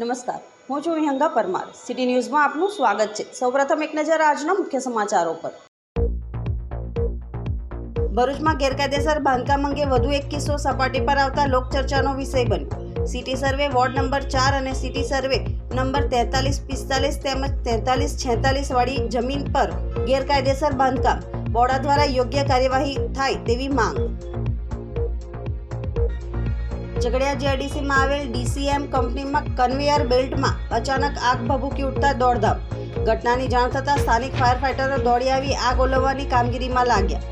નમસ્કાર. હું છું વિહંગા પરમાર. સિટી ન્યૂઝમાં આપનું સ્વાગત છે. સૌપ્રથમ એક નજર આજના મુખ્ય સમાચારો પર. ભરૂચમાં ગેરકાયદેસર બાંધકામ અંગે વધુ એક કિસ્સો સપાટી પર આવતા લોકચર્ચાનો વિષય બન્યો. સિટી સર્વે વોર્ડ નંબર ચાર અને સિટી સર્વે નંબર તેતાલીસ, પિસ્તાલીસ તેમજ તેતાલીસ, છેતાલીસ વાળી જમીન પર ગેરકાયદેસર બાંધકામ. બોર્ડા દ્વારા યોગ્ય કાર્યવાહી થાય તેવી માંગ. ઝઘડિયા જીઆઈડીસીમાં આવેલ ડીસીએમ કંપનીમાં કન્વેયર બેલ્ટમાં અચાનક આગ ભભૂકી ઉઠતા દોડધામ. ઘટનાની જાણ થતાં સ્થાનિક ફાયર ફાઇટરો દોડી આવી આગ ઓલવવાની કામગીરીમાં લાગ્યા.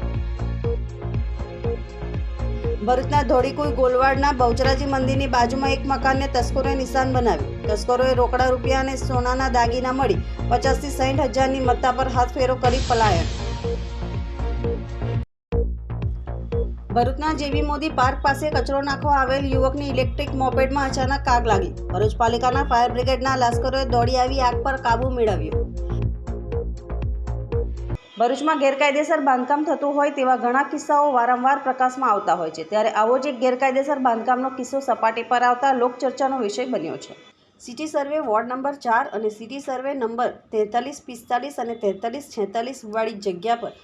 ભરૂચના ધોળીકુઈ ગોલવાડના બહુચરાજી મંદિરની બાજુમાં એક મકાનને તસ્કરોએ નિશાન બનાવ્યું. તસ્કરોએ રોકડા રૂપિયા અને સોનાના દાગીના મળી પચાસથી સાઠ હજારની મત્તા પર હાથ ફેરો કરી પલાયન. ભરૂચના જેવી મોદી પાર્ક પાસે કચરો નાખવા આવેલ યુવકની ઇલેક્ટ્રિક મોપેડમાં અચાનક આગ લાગી. ભરૂચ પાલિકાના ફાયર બ્રિગેડના લશ્કરોએ દોડી આવી આગ પર કાબુ મેળવ્યો. ભરૂચમાં ગેરકાયદેસર બાંધકામ થતું હોય તેવા ઘણા કિસ્સાઓ વારંવાર પ્રકાશમાં આવતા હોય છે. ત્યારે આવો જ એક ગેરકાયદેસર બાંધકામનો કિસ્સો સપાટી પર આવતા લોકચર્ચાનો વિષય બન્યો છે. સિટી સર્વે વોર્ડ નંબર ચાર અને સિટી સર્વે નંબર તેતાલીસ, પિસ્તાલીસ અને તેતાલીસ, છેતાલીસ વાળી જગ્યા પર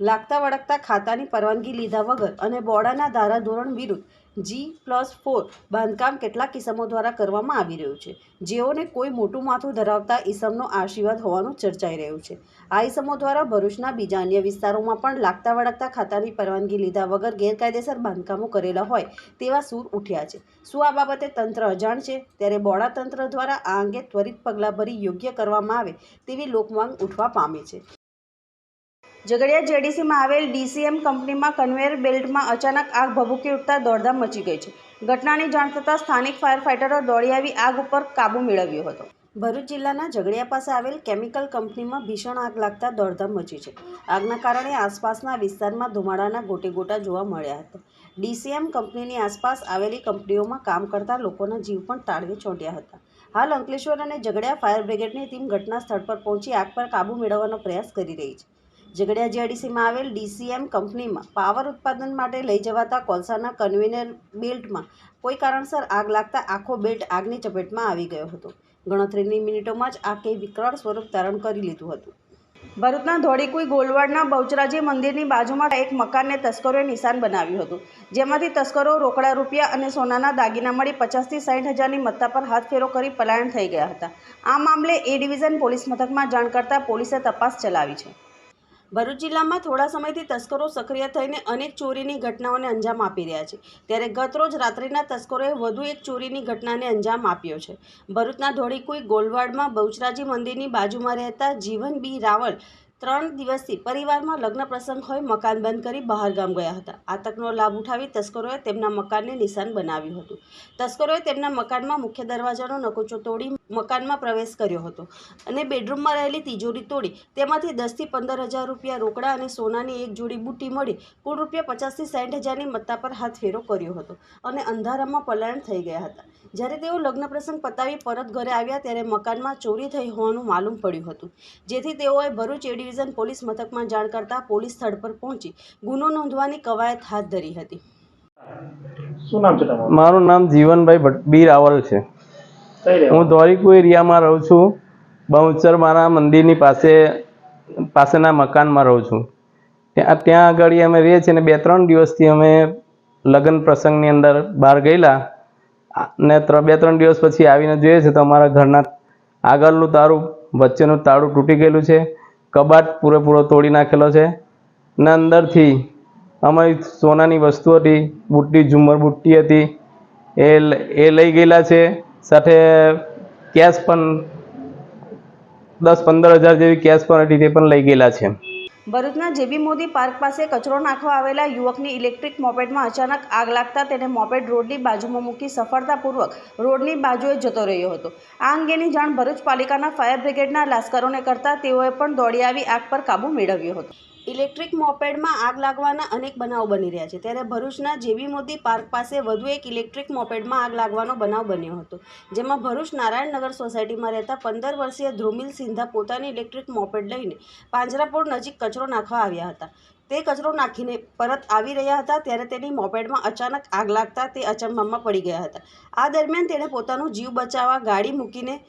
લાગતા વળગતા ખાતાની પરવાનગી લીધા વગર અને બોર્ડાના ધારાધોરણ વિરુદ્ધ જી પ્લસ ફોર બાંધકામ કેટલાક ઇસમો દ્વારા કરવામાં આવી રહ્યું છે. જેઓને કોઈ મોટું માથું ધરાવતા ઇસમનો આશીર્વાદ હોવાનું ચર્ચાઈ રહ્યું છે. આ ઇસમો દ્વારા ભરૂચના બીજા અન્ય વિસ્તારોમાં પણ લાગતા વળગતા ખાતાની પરવાનગી લીધા વગર ગેરકાયદેસર બાંધકામો કરેલા હોય તેવા સૂર ઉઠ્યા છે. શું આ બાબતે તંત્ર અજાણ છે? ત્યારે બોડા તંત્ર દ્વારા આ અંગે ત્વરિત પગલાં ભરી યોગ્ય કરવામાં આવે તેવી લોકમાંગ ઉઠવા પામે છે. ઝઘડિયા જેડીસીમાં આવેલ ડીસીએમ કંપનીમાં કન્વેયર બેલ્ટમાં અચાનક આગ ભભૂકી ઉઠતા દોડધામ મચી ગઈ છે. ઘટનાની જાણ થતાં સ્થાનિક ફાયર ફાઇટરો દોડી આવી આગ ઉપર કાબૂ મેળવ્યો હતો. ભરૂચ જિલ્લાના ઝઘડિયા પાસે આવેલ કેમિકલ કંપનીમાં ભીષણ આગ લાગતા દોડધામ મચી છે. આગના કારણે આસપાસના વિસ્તારમાં ધુમાડાના ગોટે ગોટા જોવા મળ્યા હતા. ડીસીએમ કંપનીની આસપાસ આવેલી કંપનીઓમાં કામ કરતા લોકોના જીવ પણ તાળવે ચોંટ્યા હતા. હાલ અંકલેશ્વર અને ઝઘડિયા ફાયર બ્રિગેડની ટીમ ઘટના સ્થળ પર પહોંચી આગ પર કાબૂ મેળવવાનો પ્રયાસ કરી રહી છે. ઝઘડિયા જીઆઈડીસીમાં આવેલ ડીસીએમ કંપનીમાં પાવર ઉત્પાદન માટે લઈ જવાતા કોલસાના કન્વેનર બેલ્ટમાં કોઈ કારણસર આગ લાગતા આખો બેલ્ટ આગની ચપેટમાં આવી ગયો હતો. ગણતરીની મિનિટોમાં જ આગે વિકરાળ સ્વરૂપ ધારણ કરી લીધું હતું. ભરૂચના ધોળીકુઈ ગોલવાડના બહુચરાજી મંદિરની બાજુમાં એક મકાનને તસ્કરોએ નિશાન બનાવ્યું હતું. જેમાંથી તસ્કરો રોકડા રૂપિયા અને સોનાના દાગીના મળી પચાસથી સાઠ હજારની મત્તા પર હાથ ફેરો કરી પલાયન થઈ ગયા હતા. આ મામલે એ ડિવિઝન પોલીસ મથકમાં જાણ કરતાં પોલીસે તપાસ ચલાવી છે. ભરૂચ જિલ્લામાં થોડા સમયથી તસ્કરો સક્રિય થઈને અનેક ચોરીની ઘટનાઓને અંજામ આપી રહ્યા છે. ત્યારે ગતરોજ રાત્રિના તસ્કરોએ વધુ એક ચોરીની ઘટનાને અંજામ આપ્યો છે. ભરૂચના ધોળીકુઈ ગોલવાડમાં બહુચરાજી મંદિરની બાજુમાં રહેતા જીવન બી રાવળ ત્રણ દિવસથી પરિવારમાં લગ્ન પ્રસંગ હોય, મકાન બંધ કરી બહાર ગામ ગયા હતા. આ તકનો લાભ ઉઠાવી તસ્કરોએ તેમના મકાનને નિશાન બનાવ્યું હતું. તસ્કરોએ તેમના મકાનમાં મુખ્ય દરવાજાનો નકોચો તોડી મકાનમાં પ્રવેશ કર્યો હતો અને બેડરૂમમાં રહેલી તિજોરી તોડી તેમાંથી દસથી પંદર હજાર રૂપિયા રોકડા અને સોનાની એક જોડી બુટ્ટી મળી કુલ રૂપિયા પચાસથી સાઠ હજારની મત્તા પર હાથ ફેરો કર્યો હતો અને અંધારામાં પલાયન થઈ ગયા હતા. જ્યારે તેઓ લગ્ન પ્રસંગ પતાવી પરત ઘરે આવ્યા ત્યારે મકાનમાં ચોરી થઈ હોવાનું માલુમ પડ્યું હતું. જેથી તેઓએ ભરૂચ એ ડિવિઝન પોલીસ મથકમાં જાણ કરતા પોલીસ સ્થળ પર પહોંચી ગુનો નોંધવાની કવાયત હાથ ધરી હતી. શું નામ છે તમારું? મારું નામ જીવનભાઈ બી રાવલ છે. હું દ્વારિકુ એરિયામાં રહું છું. બહુચર મારા મંદિરની પાસે પાસેના મકાનમાં રહું છું. ત્યાં ત્યાં આગળ અમે રહીએ છીએ અને બે ત્રણ દિવસથી અમે લગ્ન પ્રસંગની અંદર બહાર ગયેલા. ને બે ત્રણ દિવસ પછી આવીને જોઈએ છે તો અમારા ઘરના આગળનું તારું વચ્ચેનું તાળું તૂટી ગયેલું છે. કબાટ પૂરેપૂરો તોડી નાખેલો છે ને અંદરથી અમારી સોનાની વસ્તુ હતી, બુટ્ટી ઝુમર બુટ્ટી હતી. એ એ લઈ ગયેલા છે. સાથે કેશ પણ દસ પંદર હજાર જેવી કેશ પણ હતી, તે પણ લઈ ગયેલા છે. ભરૂચના જેબી મોદી પાર્ક પાસે કચરો નાખવા આવેલા યુવકની ઇલેક્ટ્રિક મોપેડમાં અચાનક આગ લાગતા તેને મોપેડ રોડની બાજુમાં મૂકી સફળતાપૂર્વક રોડની બાજુએ જતો રહ્યો હતો. આ અંગેની જાણ ભરૂચ પાલિકાના ફાયર બ્રિગેડના લાશ્કરોને કરતા તેઓએ પણ દોડી આવી આગ પર કાબૂ મેળવ્યો હતો. ઇલેક્ટ્રિક મોપેડમાં આગ લાગવાના અનેક બનાવ બની રહ્યા છે. ત્યારે ભરૂચના જેબી મોદી પાર્ક પાસે વધુ એક ઇલેક્ટ્રિક મોપેડમાં આગ લાગવાનો બનાવ બન્યો હતો. જેમાં ભરૂચ નારાયણનગર સોસાયટીમાં રહેતા પંદર વર્ષીય ધ્રુમિલ સિંધા પોતાની ઇલેક્ટ્રિક મોપેડ લઈને પાંજરાપોળ નજીક કચરો નાખવા આવ્યા હતા. તે કચરો નાખીને પરત આવી રહ્યા હતા ત્યારે તેની મોપેડમાં અચાનક આગ લાગતા તે અચંબામાં પડી ગયા હતા. આ દરમિયાન તેણે પોતાનો જીવ બચાવવા ગાડી મૂકીને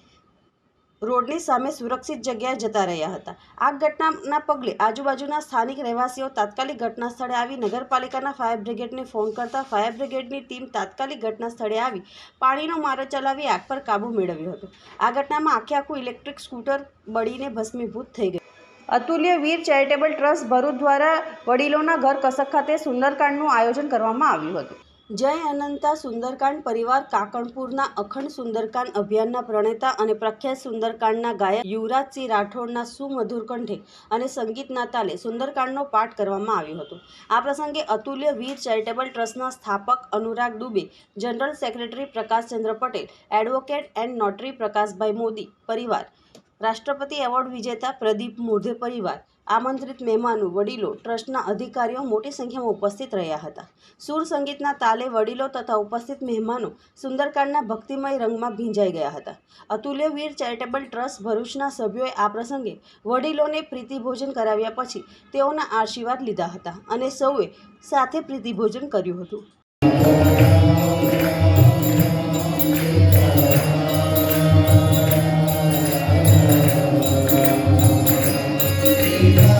રોડની સામે સુરક્ષિત જગ્યાએ જતા રહ્યા હતા. આ ઘટનાના પગલે આજુબાજુના સ્થાનિક રહેવાસીઓ તાત્કાલિક ઘટના સ્થળે આવી નગરપાલિકાના ફાયર બ્રિગેડને ફોન કરતા ફાયર બ્રિગેડની ટીમ તાત્કાલિક ઘટના સ્થળે આવી પાણીનો મારો ચલાવી આગ પર કાબૂ મેળવ્યો હતો. આ ઘટનામાં આખે આખું ઇલેક્ટ્રિક સ્કૂટર બળીને ભસ્મીભૂત થઈ ગયું. અતુલ્ય વીર ચેરિટેબલ ટ્રસ્ટ ભરૂચ દ્વારા વડીલોના ઘર કસક ખાતે સુંદરકાંડનું આયોજન કરવામાં આવ્યું હતું. જય અનંતા સુંદરકાંડ પરિવાર કાકણપુરના અખંડ સુંદરકાંડ અભિયાનના પ્રણેતા અને પ્રખ્યાત સુંદરકાંડના ગાયક યુવરાજસિંહ રાઠોડના સુમધુર કંઠે અને સંગીતના તાલે સુંદરકાંડનો પાઠ કરવામાં આવ્યો હતો. આ પ્રસંગે અતુલ્ય વીર ચેરિટેબલ ટ્રસ્ટના સ્થાપક Anurag Dubey, general secretary Prakashchandra Patel, advocate and notary Prakashbhai Modi પરિવાર, રાષ્ટ્રપતિ એવોર્ડ વિજેતા પ્રદીપ મોઢે પરિવાર આમંત્રિત મહેમાનો, વડીલો, ટ્રસ્ટના અધિકારીઓ મોટી સંખ્યામાં ઉપસ્થિત રહ્યા હતા. સુર સંગીતના તાલે વડીલો તથા ઉપસ્થિત મહેમાનો સુંદરકાંડના ભક્તિમય રંગમાં ભીંજાઈ ગયા હતા. અતુલ્ય વીર ચેરિટેબલ ટ્રસ્ટ ભરૂચના સભ્યોએ આ પ્રસંગે વડીલોને પ્રીતિભોજન કરાવ્યા પછી તેઓના આશીર્વાદ લીધા હતા અને સૌએ સાથે પ્રીતિભોજન કર્યું હતું. ભરૂચ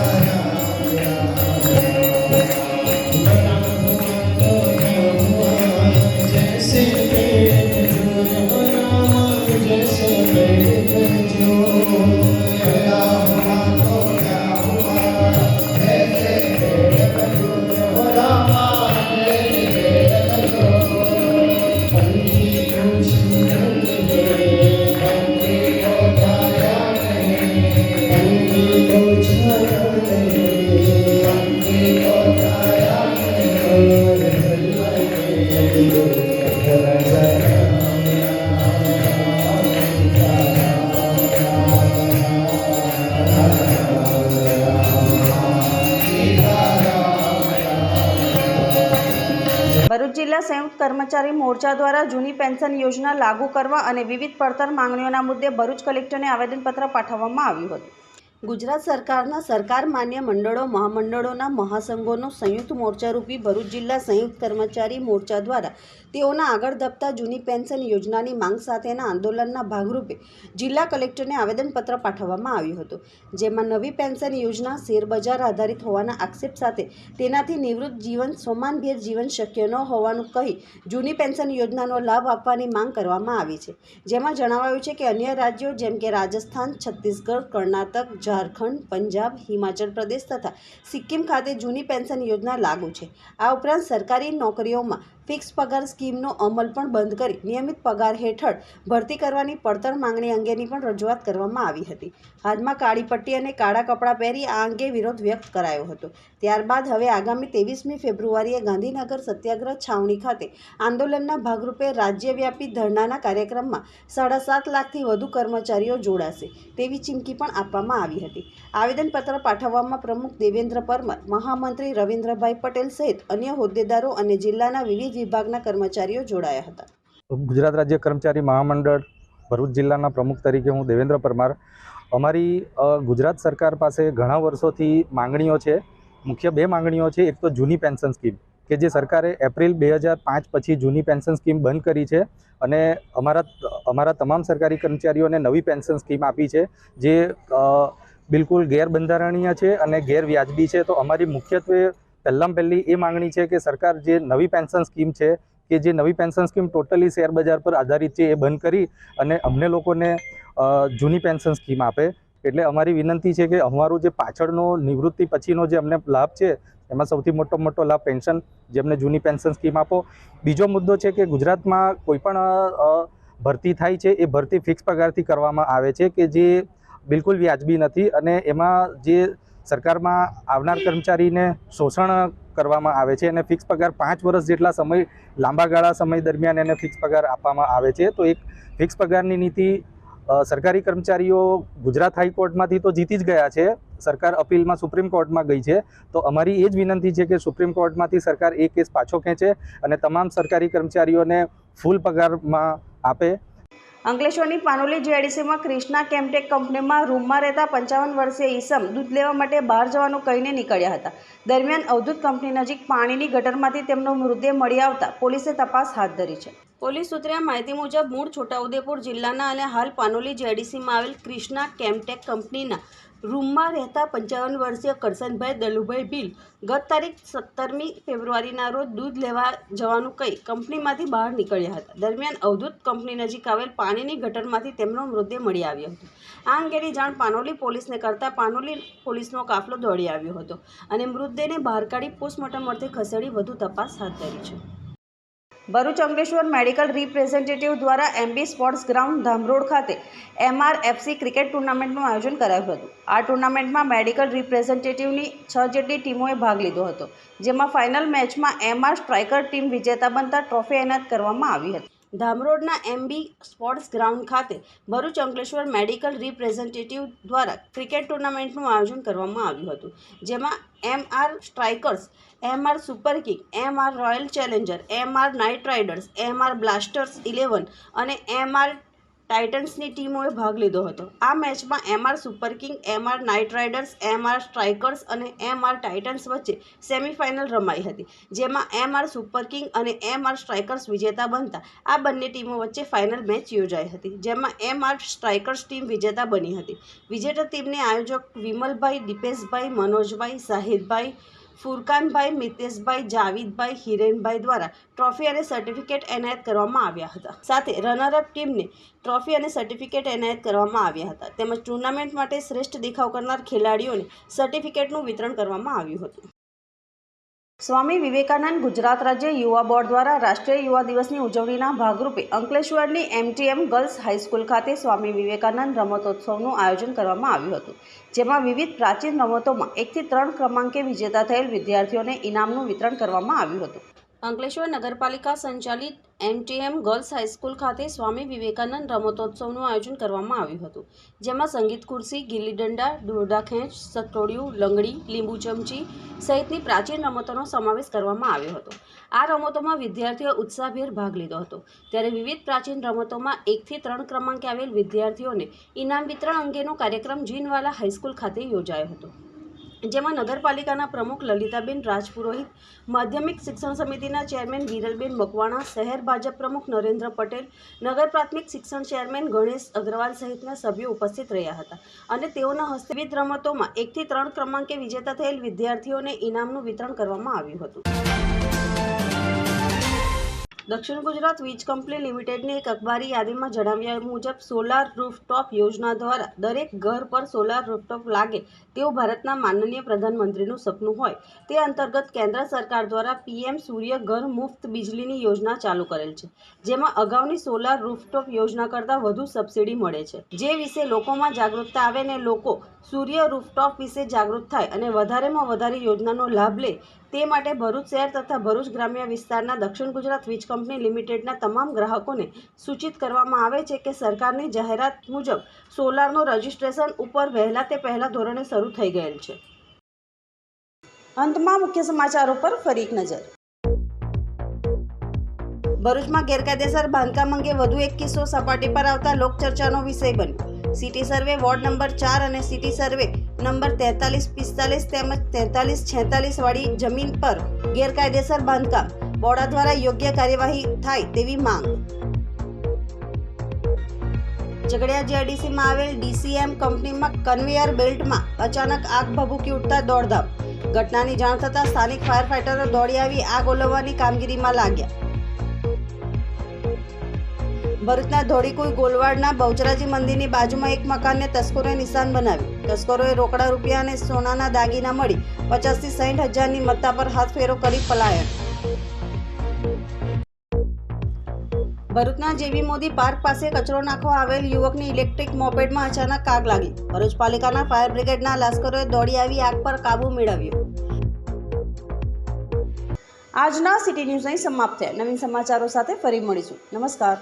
કર્મચારી મોરચા દ્વારા જૂની પેન્શન યોજના લાગુ કરવા અને વિવિધ પડતર માંગણીઓના મુદ્દે ભરૂચ કલેક્ટરને આવેદનપત્ર પાઠવવામાં આવ્યું હતું. ગુજરાત સરકારના સરકાર માન્ય મંડળો, મહામંડળોના મહાસંઘોનો સંયુક્ત મોરચારૂપી ભરૂચ જિલ્લા સંયુક્ત કર્મચારી મોરચા દ્વારા તેઓના આગળ ધપતા જૂની પેન્શન યોજનાની માંગ સાથેના આંદોલનના ભાગરૂપે જિલ્લા કલેક્ટરને આવેદનપત્ર પાઠવવામાં આવ્યું હતું. જેમાં નવી પેન્શન યોજના શેરબજાર આધારિત હોવાના આક્ષેપ સાથે તેનાથી નિવૃત્ત જીવન, સોમાનભેર જીવન શક્ય ન હોવાનું કહી જૂની પેન્શન યોજનાનો લાભ આપવાની માંગ કરવામાં આવી છે. જેમાં જણાવાયું છે કે અન્ય રાજ્યો જેમ કે રાજસ્થાન, છત્તીસગઢ, કર્ણાટક ઝારખંડ, પંજાબ, હિમાચલ પ્રદેશ તથા સિક્કિમ ખાતે જૂની પેન્શન યોજના લાગુ છે. આ ઉપરાંત સરકારી નોકરીઓમાં ફિક્સ પગાર સ્કીમનો અમલ પણ બંધ કરી નિયમિત પગાર હેઠળ ભરતી કરવાની પડતર માંગણી અંગેની પણ રજૂઆત કરવામાં આવી હતી. હાલમાં કાળી પટ્ટી અને કાળા કપડાં પહેરી આ અંગે વિરોધ વ્યક્ત કરાયો હતો. ત્યારબાદ હવે આગામી ત્રેવીસમી ફેબ્રુઆરીએ ગાંધીનગર સત્યાગ્રહ છાવણી ખાતે આંદોલનના ભાગરૂપે રાજ્યવ્યાપી ધરણાના કાર્યક્રમમાં સાડા સાત લાખથી વધુ કર્મચારીઓ જોડાશે તેવી ચીમકી પણ આપવામાં આવી હતી. આવેદનપત્ર પાઠવવામાં પ્રમુખ દેવેન્દ્ર પરમાર, મહામંત્રી રવિન્દ્રભાઈ પટેલ સહિત અન્ય હોદ્દેદારો અને જિલ્લાના વિવિધ વિભાગના કર્મચારીઓ જોડાયા હતા. ગુજરાત રાજ્ય કર્મચારી મહામંડળ ભરૂચ જિલ્લાના પ્રમુખ તરીકે હું દેવેન્દ્ર પરમાર. અમારી ગુજરાત સરકાર પાસે ઘણા વર્ષોથી માંગણીઓ છે. મુખ્ય બે માંગણીઓ છે. એક તો જૂની પેન્શન સ્કીમ, કે જે સરકારે એપ્રિલ બે હજાર પાંચ પછી જૂની પેન્શન સ્કીમ બંધ કરી છે અને અમારા અમારા તમામ સરકારી કર્મચારીઓને નવી પેન્શન સ્કીમ આપી છે, જે બિલકુલ ગેરબંધારણીય છે અને ગેરવ્યાજબી છે. તો અમારી મુખ્યત્વે પહેલાં પહેલી એ માંગણી છે કે સરકાર જે નવી પેન્શન સ્કીમ છે, કે જે નવી પેન્શન સ્કીમ ટોટલી શેર બજાર પર આધારિત છે એ બંધ કરી અને અમને લોકોને જૂની પેન્શન સ્કીમ આપે. એટલે અમારી વિનંતી છે કે અમારું જે પાછળનો નિવૃત્તિ પછીનો જે અમને લાભ છે, એમાં સૌથી મોટો મોટો લાભ પેન્શન જેમને જૂની પેન્શન સ્કીમ આપો. બીજો મુદ્દો છે કે ગુજરાતમાં કોઈપણ ભરતી થાય છે એ ભરતી ફિક્સ પગારથી કરવામાં આવે છે કે જે બિલકુલ વ્યાજબી નથી અને એમાં જે સરકારમાં આવનાર કર્મચારીને શોષણ કરવામાં આવે છે અને ફિક્સ પગાર પાંચ વર્ષ જેટલા સમય, લાંબા ગાળા સમય દરમિયાન એને ફિક્સ પગાર આપવામાં આવે છે. તો એક ફિક્સ પગારની નીતિ સરકારી કર્મચારીઓ ગુજરાત હાઈકોર્ટમાંથી તો જીતી જ ગયા છે. સરકાર અપીલમાં સુપ્રીમ કોર્ટમાં ગઈ છે. તો અમારી એ જ વિનંતી છે કે સુપ્રીમ કોર્ટમાંથી સરકાર એ કેસ પાછો ખેંચે અને તમામ સરકારી કર્મચારીઓને ફૂલ પગારમાં આપે. અંકલેશ્વરની પાનોલી જીઆઈડીસીમાં ક્રિષ્ના કેમટેક કંપનીમાં રૂમમાં રહેતા પંચાવન વર્ષીય ઈસમ દૂધ લેવા માટે બહાર જવાનું કહીને નીકળ્યા હતા. દરમિયાન અવધૂત કંપની નજીક પાણીની ગટરમાંથી તેમનો મૃતદેહ મળી આવતા પોલીસે તપાસ હાથ ધરી છે. પોલીસ સૂત્રે માહિતી મુજબ મૂળ છોટાઉદેપુર જિલ્લાના અને હાલ પાનોલી જેડીસીમાં આવેલ ક્રિષ્ના કેમટેક કંપનીના રૂમમાં રહેતા પંચાવન વર્ષીય કરસનભાઈ દલુભાઈ ભીલ ગત તારીખ સત્તરમી ફેબ્રુઆરીના રોજ દૂધ લેવા જવાનું કહી કંપનીમાંથી બહાર નીકળ્યા હતા. દરમિયાન અવધૂત કંપની નજીક આવેલ પાણીની ગટરમાંથી તેમનો મૃતદેહ મળી આવ્યો હતો. આ અંગેની જાણ પાનોલી પોલીસને કરતાં પાનોલી પોલીસનો કાફલો દોડી આવ્યો હતો અને મૃતદેહને બહાર કાઢી પોસ્ટમોર્ટમ અર્થે ખસેડી વધુ તપાસ હાથ ધરી છે. ભરૂચ અંકલેશ્વર મેડિકલ રિપ્રેઝેન્ટેટિવ દ્વારા એમબી સ્પોર્ટ્સ ગ્રાઉન્ડ ધામરોડ ખાતે એમઆરએફસી ક્રિકેટ ટુર્નામેન્ટનું આયોજન કરાયું હતું. આ ટુર્નામેન્ટમાં મેડિકલ રિપ્રેઝેન્ટેટિવની છ જેટલી ટીમોએ ભાગ લીધો હતો, જેમાં ફાઇનલ મેચમાં એમઆર સ્ટ્રાઇકર ટીમ વિજેતા બનતા ટ્રોફી એનાયત કરવામાં આવી હતી. ધામરોડના એમબી સ્પોર્ટ્સ ગ્રાઉન્ડ ખાતે ભરૂચ અંકલેશ્વર મેડિકલ રિપ્રેઝેન્ટેટિવ દ્વારા ક્રિકેટ ટુર્નામેન્ટનું આયોજન કરવામાં આવ્યું હતું, જેમાં MR strikers, MR super king, MR royal challenger, MR knight riders, MR blasters eleven અને એમઆર ટાઇટન્સની ટીમોએ ભાગ લીધો હતો. આ મેચમાં MR super king, MR knight riders, MR strikers અને એમઆર ટાઇટન્સ વચ્ચે સેમિફાઇનલ રમાઈ હતી, જેમાં એમઆર સુપર કિંગ અને એમઆર સ્ટ્રાઇકર્સ વિજેતા બનતા આ બંને ટીમો વચ્ચે ફાઇનલ મેચ યોજાઈ હતી, જેમાં એમઆર સ્ટ્રાઇકર્સ ટીમ વિજેતા બની હતી. વિજેતા ટીમને આયોજક વિમલભાઈ, દીપેશભાઈ, મનોજભાઈ સાહિદભાઈ ફુરકાનભાઈ, મિતેશભાઈ, જાવીદભાઈ, હિરેનભાઈ દ્વારા ટ્રોફી અને સર્ટિફિકેટ એનાયત કરવામાં આવ્યા હતા. સાથે રનરઅપ ટીમને ટ્રોફી અને સર્ટિફિકેટ એનાયત કરવામાં આવ્યા હતા. તેમજ ટુર્નામેન્ટ માટે શ્રેષ્ઠ દેખાવ કરનાર ખેલાડીઓને સર્ટિફિકેટનું વિતરણ કરવામાં આવ્યું હતું. સ્વામી વિવેકાનંદ ગુજરાત રાજ્ય યુવા બોર્ડ દ્વારા રાષ્ટ્રીય યુવા દિવસની ઉજવણીના ભાગરૂપે અંકલેશ્વરની એમટીએમ ગર્લ્સ હાઈસ્કૂલ ખાતે સ્વામી વિવેકાનંદ રમતોત્સવનું આયોજન કરવામાં આવ્યું હતું, જેમાં વિવિધ પ્રાચીન રમતોમાં એકથી ત્રણ ક્રમાંકે વિજેતા થયેલ વિદ્યાર્થીઓને ઇનામનું વિતરણ કરવામાં આવ્યું હતું. અંકલેશ્વર નગરપાલિકા સંચાલિત એમટીએમ ગર્લ્સ હાઈસ્કૂલ ખાતે સ્વામી વિવેકાનંદ રમતોત્સવનું આયોજન કરવામાં આવ્યું હતું, જેમાં સંગીત ખુરશી ગીલી દંડા દોરડા ખેંચ સટોડિયું લંગડી, લીંબુ ચમચી સહિતની પ્રાચીન રમતોનો સમાવેશ કરવામાં આવ્યો હતો. આ રમતોમાં વિદ્યાર્થીઓએ ઉત્સાહભેર ભાગ લીધો હતો. ત્યારે વિવિધ પ્રાચીન રમતોમાં એકથી ત્રણ ક્રમાંકે આવેલ વિદ્યાર્થીઓને ઇનામ વિતરણ અંગેનો કાર્યક્રમ જીનવાલા હાઈસ્કૂલ ખાતે યોજાયો હતો. જેમાં નગરપાલિકાના પ્રમુખ લલિતાબેન રાજપુરોહિત, માધ્યમિક શિક્ષણ સમિતિના ચેરમેન વિરલબેન મકવાણા, શહેર ભાજપ પ્રમુખ નરેન્દ્ર પટેલ, નગર પ્રાથમિક શિક્ષણ ચેરમેન ગણેશ અગ્રવાલ સહિતના સભ્યો ઉપસ્થિત રહ્યા હતા અને તેઓના હસ્તે રમતોમાં એકથી ત્રણ ક્રમાંકે વિજેતા થયેલ વિદ્યાર્થીઓને ઇનામનું વિતરણ કરવામાં આવ્યું હતું. દક્ષિણ ગુજરાત વીજ કંપની લિમિટેડની એક અખબારી યાદીમાં જણાવ્યા મુજબ, સોલાર રૂફટોપ યોજના દ્વારા દરેક ઘર પર સોલાર રૂફટોપ લાગે તેવું ભારતના માનનીય પ્રધાનમંત્રીનું સપનું હોય. તે અંતર્ગત કેન્દ્ર સરકાર દ્વારા પીએમ સૂર્ય ઘર મુફ્ત બિજલીની યોજના ચાલુ કરેલ છે, જેમાં અગાઉની સોલાર રૂફટોપ યોજના કરતાં વધુ સબસિડી મળે છે. જે વિશે લોકોમાં જાગૃતતા આવે ને લોકો સૂર્ય રૂફટોપ વિશે જાગૃત થાય અને વધારેમાં વધારે યોજનાનો લાભ લે તે માટે ભરૂચ શહેર તથા ભરૂચ ગ્રામ્ય વિસ્તારના દક્ષિણ ગુજરાત વીજ કંપની લિમિટેડના તમામ ગ્રાહકોને સૂચિત કરવામાં આવે છે કે સરકારની જાહેરાત મુજબ સોલારનું રજિસ્ટ્રેશન ઉપર વહેલા તે પહેલા ધોરણે શરૂ થઈ ગયેલ છે. અંતમાં મુખ્ય સમાચારો પર ફરી નજર. ભરૂચમાં ગેરકાયદેસર બાંધકામ અંગે વધુ એક કિસ્સો સપાટી પર આવતા લોકચર્ચાનો વિષય બન્યો. સિટી સર્વે, વોર્ડ નંબર ચાર અને સિટી સર્વે નંબર તેતાલીસ, પિસ્તાલીસ તેમજ તેતાલીસ, છેતાલીસ વાળી જમીન પર ગેરકાયદેસર બાંધકામ. બોડા દ્વારા યોગ્ય કાર્યવાહી થાય તેવી માંગ. ઝઘડિયા જીઆઈડીસીમાં આવેલ ડીસીએમ કંપનીમાં કન્વેયર બેલ્ટમાં અચાનક આગ ભભૂકી ઉઠતા દોડધામ. ઘટનાની જાણ થતાં સ્થાનિક ફાયર ફાઇટરો દોડી આવી આગ ઓલવવાની કામગીરીમાં લાગ્યા. ભરૂચના ધોળીકુઈ ગોલવાડના બહુચરાજી મંદિરની બાજુમાં એક મકાનને તસ્કરોએ નિશાન બનાવ્યું. તસ્કરોએ રોકડા રૂપિયા અને સોનાના દાગીના મળી પચાસથી સાઠ હજારની મત્તા પર હાથ ફેરો કરી પલાયન. ભરૂચના જેવી મોદી પાર્ક પાસે કચરો નાખવા આવેલ યુવકની ઇલેક્ટ્રિક મોપેડમાં અચાનક આગ લાગી. ભરૂચ પાલિકાના ફાયર બ્રિગેડના લાશ્કરોએ દોડી આવી આગ પર કાબુ મેળવ્યો. આજના સિટી ન્યૂઝ અહીં સમાપ્ત થયા. નવીન સમાચારો સાથે ફરી મળીશું. નમસ્કાર.